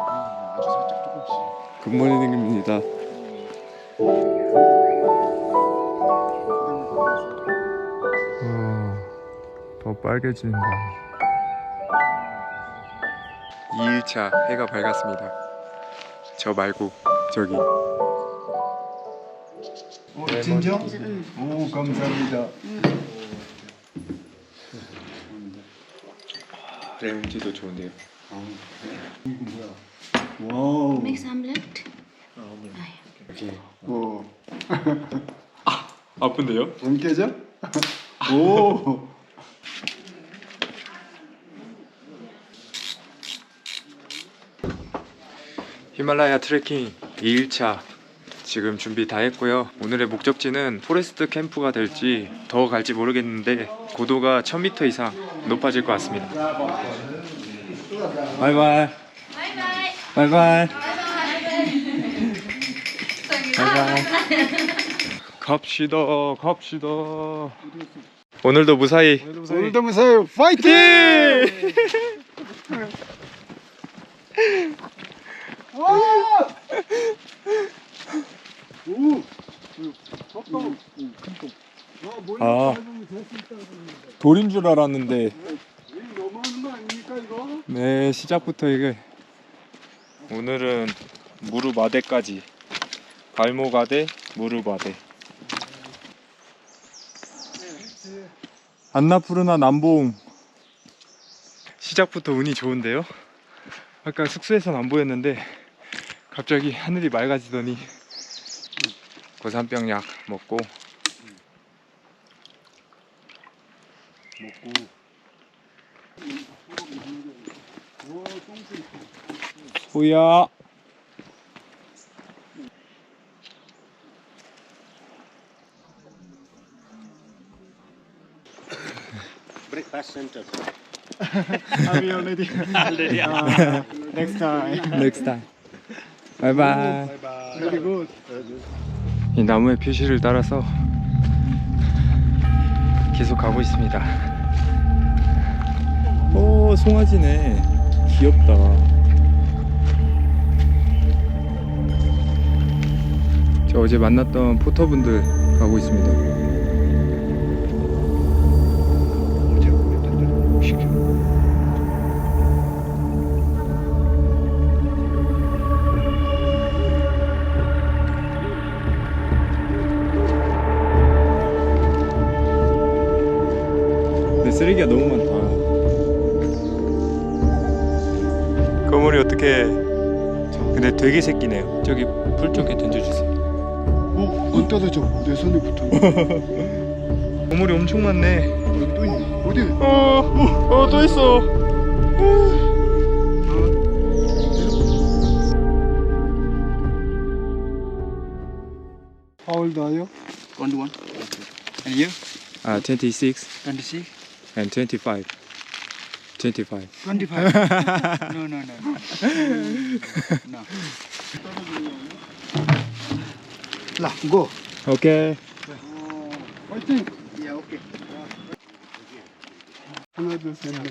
아주 살짝 조금씩. 굿모닝입니다. 어, 더 빨개진다. 2일차 해가 밝았습니다. 저 말고 저기. 어, 진정? 오, 감사합니다. 레몬티도 좋은데요. 와우. Mix omelette. 오, 아픈데요? 재밌게죠? 오. 히말라야 트레킹 2일차 지금 준비 다 했고요. 오늘의 목적지는 포레스트 캠프가 될지 더 갈지 모르겠는데 고도가 1000m 이상 높아질 것 같습니다. 바이바이. 바이바이. 바이바이. 갑시다. 갑시다. 오늘도 무사히 오늘도 무사히 파이팅! 와! 오! 깜깜. 와, 머리 아. 밟으면 될수 있다고 그러는데. 돌인 줄 알았는데? 네 시작부터 이게 오늘은 무릎 아대까지. 발목 아대 무릎 아대 안나푸르나 남봉 시작부터 운이 좋은데요? 아까 숙소에선 안 보였는데 갑자기 하늘이 맑아지더니 고산병 약 먹고 먹고. 우와, 똥줄. 소야 breakfast center. Are we already? already. Uh, next time. 넥스트 타임 바이바이 Very good. 이 나무의 표시를 따라서 계속 가고 있습니다. 오, 송아지네. 귀엽다. 저 어제 만났던 포터분들 가고 있습니다. 쓰레기가 너무 많다. 거물이 어떻게? 근데 되게 새끼네요. 저기 풀 쪽에 던져주세요. 어, 안 떨어져. 내 손에 붙어. 거물이 엄청 많네. 여기 또 있네. 어디? 어, 어, 또 있어. How old are you? 21. And you? 아, 26 26. and 25. 25. 25. no, no, no. No. 라, go. 오케이. 화이팅! Yeah, okay. 하나, 둘, 셋, 넷.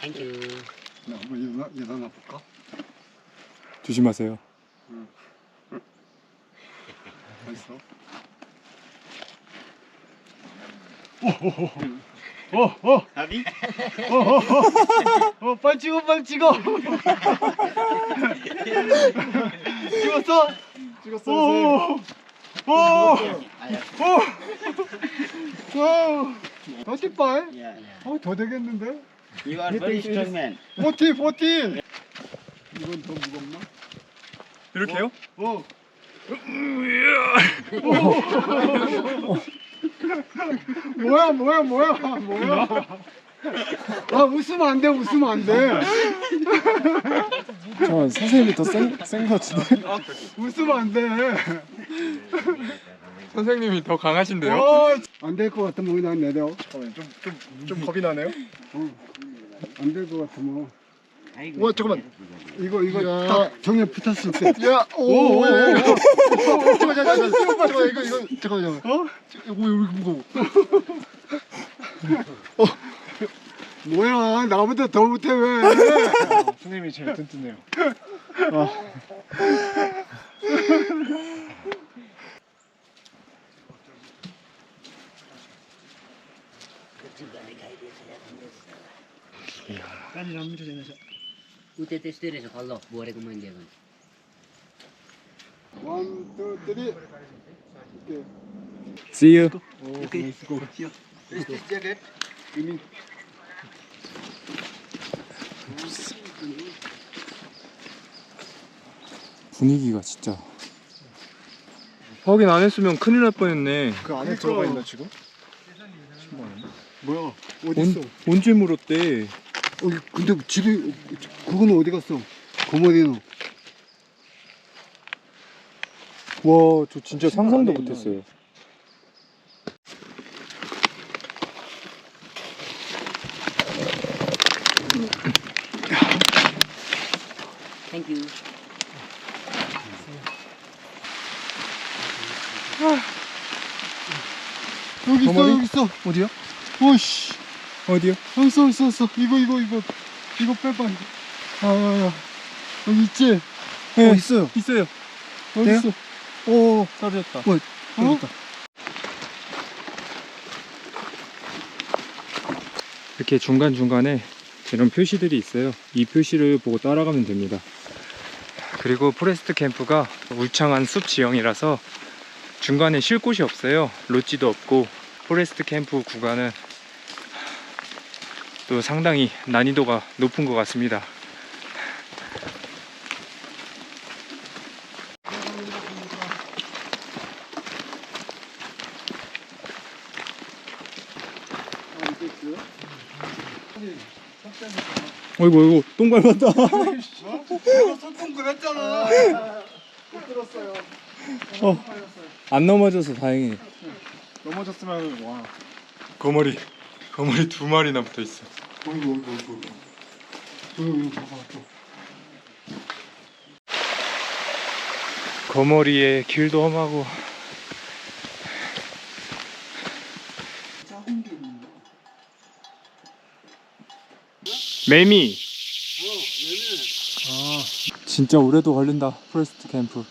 Thank you. 나 한번 일어나, 일어나 볼까? 조심하세요. 맛있어? 오, 오, 오, Happy? 오, 오, 오, 오, 빨리 찍어, 빨리 찍어. 찍었어? 찍었어. 오, 오, 오, 오. 더티 파이? Yeah, yeah. 어, 더 되겠는데? You are very strong man. 포티, 포티. 이건 더 무겁나? 이렇게요? 어. 뭐야 뭐야 뭐야 뭐야 아 웃으면 안 돼 웃으면 안돼 저 선생님이 더센센것 같은데. 웃으면 안돼 선생님이 더 강하신데요? 어, 안될 것 같으면 그냥 내려 좀 겁이 나네요. 안 될 것 같으면 What? 잠깐만. 이거 이거 딱 정에 붙었을 때 야, 오, 오, 오, 오, 잠깐, 잠깐, 잠깐, 잠깐, 잠깐, 이거, 이거, 잠깐, 잠깐. 어? 이거 왜 이렇게 무거워? 뭐야 나보다 더 못해 왜? 선생님이 제일 튼튼해요. 어. Usted te estere eso, Carlos. Voy a recomendar. One, two, three. See you. Oh, okay. Let's go. Let's go. This jacket. You mean? 분위기가 진짜. 확인 안 했으면 큰일 날 뻔했네. 그 안에 들어가 있나 지금? 뭐야 어디 있어 언제 물었대? 어, 근데 집에 그거는 어디 갔어 고모디는 와, 저 진짜 상상도 못했어요. 있어 어디요? 오씨 어디요? 여기 있어 있어 있어 이거 이거 이거 이거 빼봐 이거 아야야 여기 있지 네. 어 있어요 있어요. 여기 돼요? 있어 어 떨어졌다. 뭐, 어? 이렇게 중간중간에 이런 표시들이 있어요. 이 표시를 보고 따라가면 됩니다. 그리고 포레스트 캠프가 울창한 숲 지형이라서 중간에 쉴 곳이 없어요. 롯지도 없고 포레스트 캠프 구간은 또 상당히 난이도가 높은 것 같습니다. 어이구 어이구 똥 밟았다. 소통 그랬잖아 어, 안 넘어져서 다행히. 넘어졌으면 와. 거머리 거머리 두 마리나 붙어 있어. 어이구 어이구 어이구 어이구 이거 봐봐 또 거머리에 길도 험하고. 매미. 아, 진짜 오래도 걸린다. 포레스트 캠프.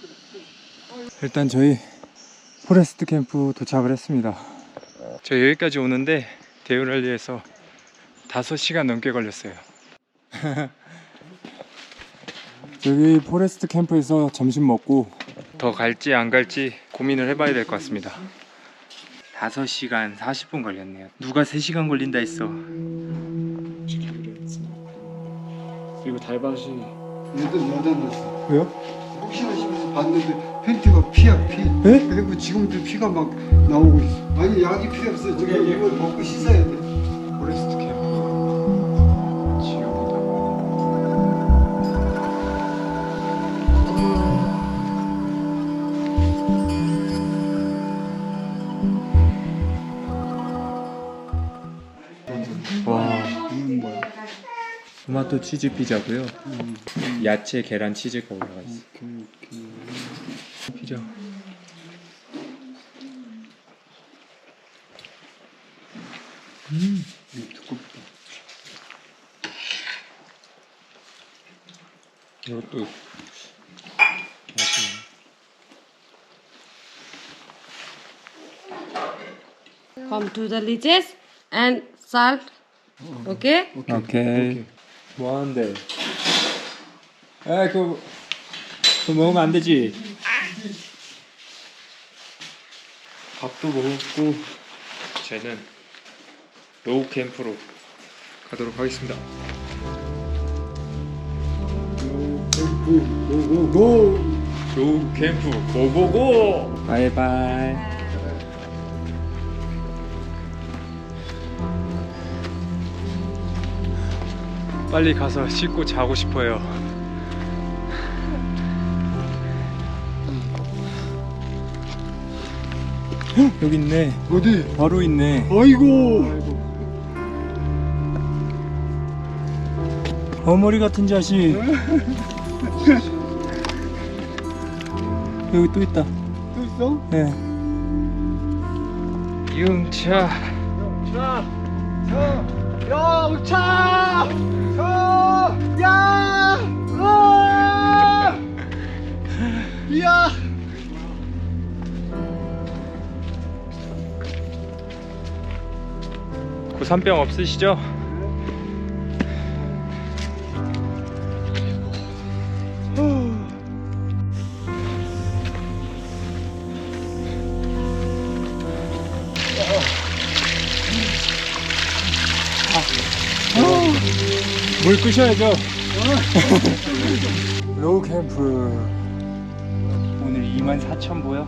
일단 저희 포레스트 캠프 도착을 했습니다. 저 여기까지 오는데 데우랄리에서 5시간 넘게 걸렸어요. 여기 포레스트 캠프에서 점심 먹고 더 갈지 안 갈지 고민을 해봐야 될 것 같습니다. 5시간 40분 걸렸네요. 누가 3시간 걸린다 했어. 그리고 달밭이 얘들 여자였어 왜요? 혹시나 싶어서 봤는데 팬티가 피야 피. 에? 그리고 지금도 피가 막 나오고 있어. 아니 약이 필요 없어. 지금 이걸 먹고 씻어야 돼. 와, 이건 뭐야? 토마토 치즈 피자고요. 야채, 계란, 치즈가 올라가 있어. 오케이 오케이 피자. 이거 두껍다 이것도 맛있네. Come to the leeches and salt. Okay? 오케이. 뭐 하는데? 에, 그거, 그거 먹으면 안 되지. 밥도 먹었고, 쟤는 로우 캠프로 가도록 하겠습니다. 고고고 로우 캠프 고고고! 바이바이. 빨리 가서 씻고 자고 싶어요. 여기 있네. 어디 바로 있네. 아이고 어머리 같은 자식. 여기 또 있다. 또 있어? 네. 융차. 자, 자, 야, 우차! 서! 야! 으아! 이야! 고산병 없으시죠? 물 끄셔야죠. 로우 캠프 오늘 24,000보요.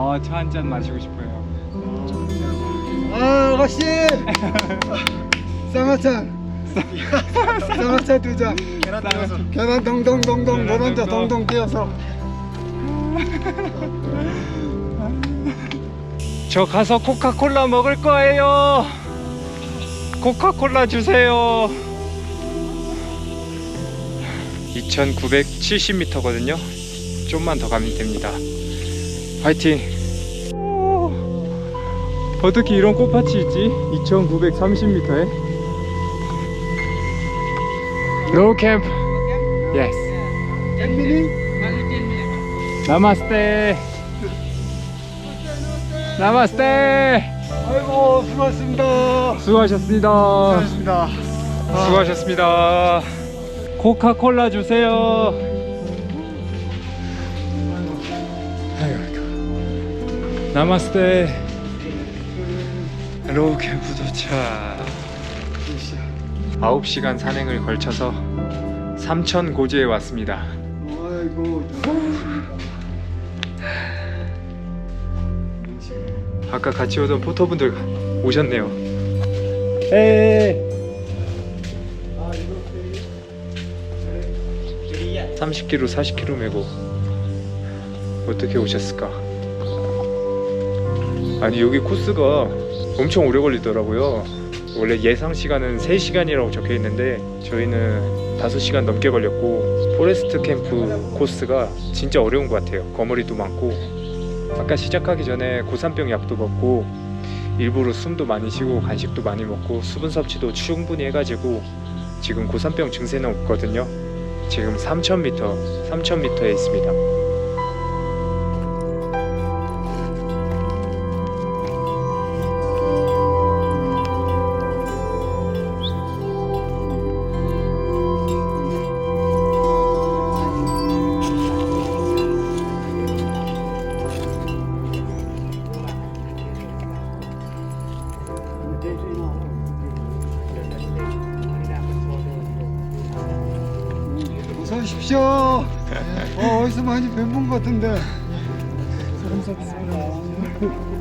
어, 차한 잔 마시고 싶어요. 아, 아가씨! 쌍화차! 쌍화차 두 잔. 계란 띄워서. 계란 동동동동, 노른자 동동 띄어서. 저 가서 코카콜라 먹을 거예요. 코카콜라 주세요. 2970m거든요. 좀만 더 가면 됩니다. 화이팅! 오, 어떻게 이런 꽃밭이 있지? 2930m에. 로우 캠프. 예스. 나마스테. 아이고, 수고하셨습니다. 수고하셨습니다. 고맙습니다. 수고하셨습니다. 코카콜라 주세요. 아이고. 나마스테. 로우 캠프 도착. 9시간 산행을 걸쳐서 삼천 고지에 왔습니다. 아이고, 아까 같이 오던 포터분들 오셨네요. 에이. 30km, 40km 메고 어떻게 오셨을까? 아니 여기 코스가 엄청 오래 걸리더라고요. 원래 예상 시간은 3시간이라고 적혀 있는데 저희는 5시간 넘게 걸렸고 포레스트 캠프 코스가 진짜 어려운 것 같아요. 거머리도 많고 아까 시작하기 전에 고산병 약도 먹고 일부러 숨도 많이 쉬고 간식도 많이 먹고 수분 섭취도 충분히 해가지고 지금 고산병 증세는 없거든요. 지금 3,000m, 3,000m에 있습니다. 어서 오십시오. 어, 어디서 많이 뵌분 같은데. 사람 섭습니다.